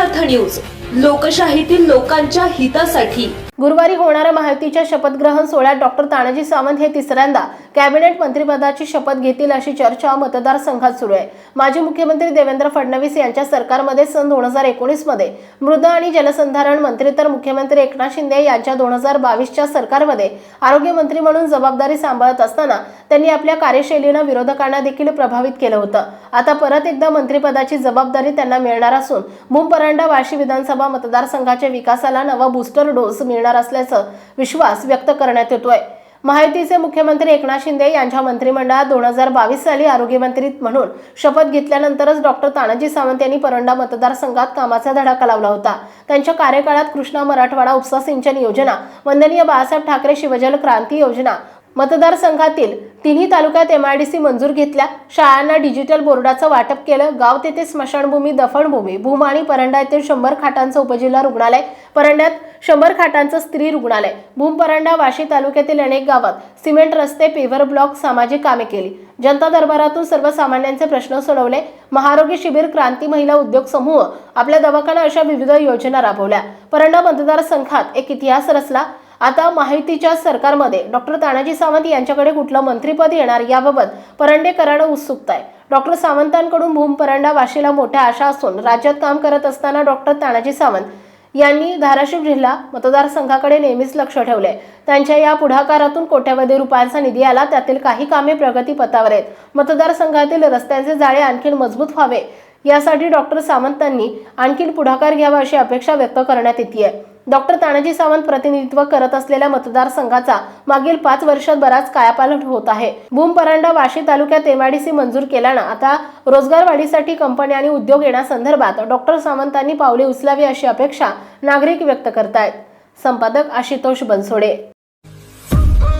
News. लोकशाहीतील लोकांच्या हितासाठी. गुरुवारी होणाऱ्या महायुतीच्या शपथग्रहण सोहळ्यात डॉक्टर तानाजी सावंत हे तिसऱ्यांदा कॅबिनेट मंत्रिपदाची शपथ घेतील अशी चर्चा मतदारसंघात सुरू आहे. माजी मुख्यमंत्री देवेंद्र फडणवीस यांच्या सरकारमध्ये सन दोन हजार एकोणीसमध्ये मृद आणि जलसंधारण मंत्री तर मुख्यमंत्री एकनाथ शिंदे यांच्या दोन हजार बावीसच्या सरकारमध्ये आरोग्यमंत्री म्हणून जबाबदारी सांभाळत असताना त्यांनी आपल्या कार्यशैलीनं विरोधकांना देखील प्रभावित केलं होतं. आता परत एकदा मंत्रिपदाची जबाबदारी त्यांना मिळणार असून मुंपरांडा वाशी विधानसभा मतदारसंघाच्या विकासाला नवा बूस्टर डोस मिळणार असल्याचं विश्वास व्यक्त करण्यात येतोय. महायुतीचे मुख्यमंत्री एकनाथ शिंदे यांच्या मंत्रिमंडळात दोन हजार बावीस साली आरोग्यमंत्री म्हणून शपथ घेतल्यानंतरच डॉक्टर तानाजी सावंत यांनी परंडा मतदारसंघात कामाचा धडाका लावला होता. त्यांच्या कार्यकाळात कृष्णा मराठवाडा उपसा सिंचन योजना वंदनीय बाळासाहेब ठाकरे शिवजल क्रांती योजना मतदारसंघातील तिन्ही तालुक्यात एमआयडीसी मंजूर घेतल्या. शाळांना डिजिटल बोर्डाचं वाटप केलं. गाव तेथे स्मशानभूमी दफनभूमी भूम आणि परंडा येथील शंभर खाटांचं उपजिल्हा रुग्णालय परंड्यात शंभर खाटांचं स्त्री रुग्णालय भूम परंडा वाशी तालुक्यातील अनेक गावात सिमेंट रस्ते पेव्हर ब्लॉक सामाजिक कामे केली. जनता दरबारातून सर्वसामान्यांचे प्रश्न सोडवले. महारोगी शिबिर क्रांती महिला उद्योग समूह आपल्या दवाखाना अशा विविध योजना राबवल्या. परंडा मतदारसंघात एक इतिहास रचला. आता माहितीच्या सरकारमध्ये डॉक्टर तानाजी सावंत यांच्याकडे कुठलं मंत्रीपद येणार याबाबत परंडेकरांना उत्सुकता आहे. डॉक्टर सावंतांकडून भूम परंडा वाशीला मोठ्या आशा असून राज्यात काम करत असताना डॉक्टर तानाजी सावंत यांनी धाराशिव जिल्हा मतदारसंघाकडे नेहमीच लक्ष ठेवले त्यांच्या या पुढाकारातून कोट्यावधी रुपयांचा निधी आला त्यातील काही कामे प्रगतीपथावर आहेत. मतदारसंघातील रस्त्यांचे जाळे आणखी मजबूत व्हावे यासाठी डॉक्टर सावंतांनी आणखी पुढाकार घ्यावा अशी अपेक्षा व्यक्त करण्यात येते डॉक्टर तानाजी सावंत प्रतिनिधित्व करत असलेल्या मतदारसंघाचा मागील पाच वर्षात बराच कायापालट होत आहे. भूम परांडा वाशी तालुक्यात एमआयडीसी मंजूर केल्यानं आता रोजगार वाढीसाठी कंपनी आणि उद्योग येण्यासंदर्भात डॉक्टर सावंतांनी पावले उचलावी अशी अपेक्षा नागरिक व्यक्त करतायत. संपादक आशुतोष बनसोडे.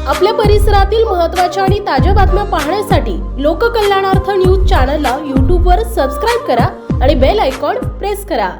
आपल्या परिसरातील महत्त्वाच्या आणि ताज्या बातम्या पाहण्यासाठी लोककल्याणार्थ न्यूज चॅनलला यूट्यूबवर सबस्क्राईब करा आणि बेल आयकॉन प्रेस करा.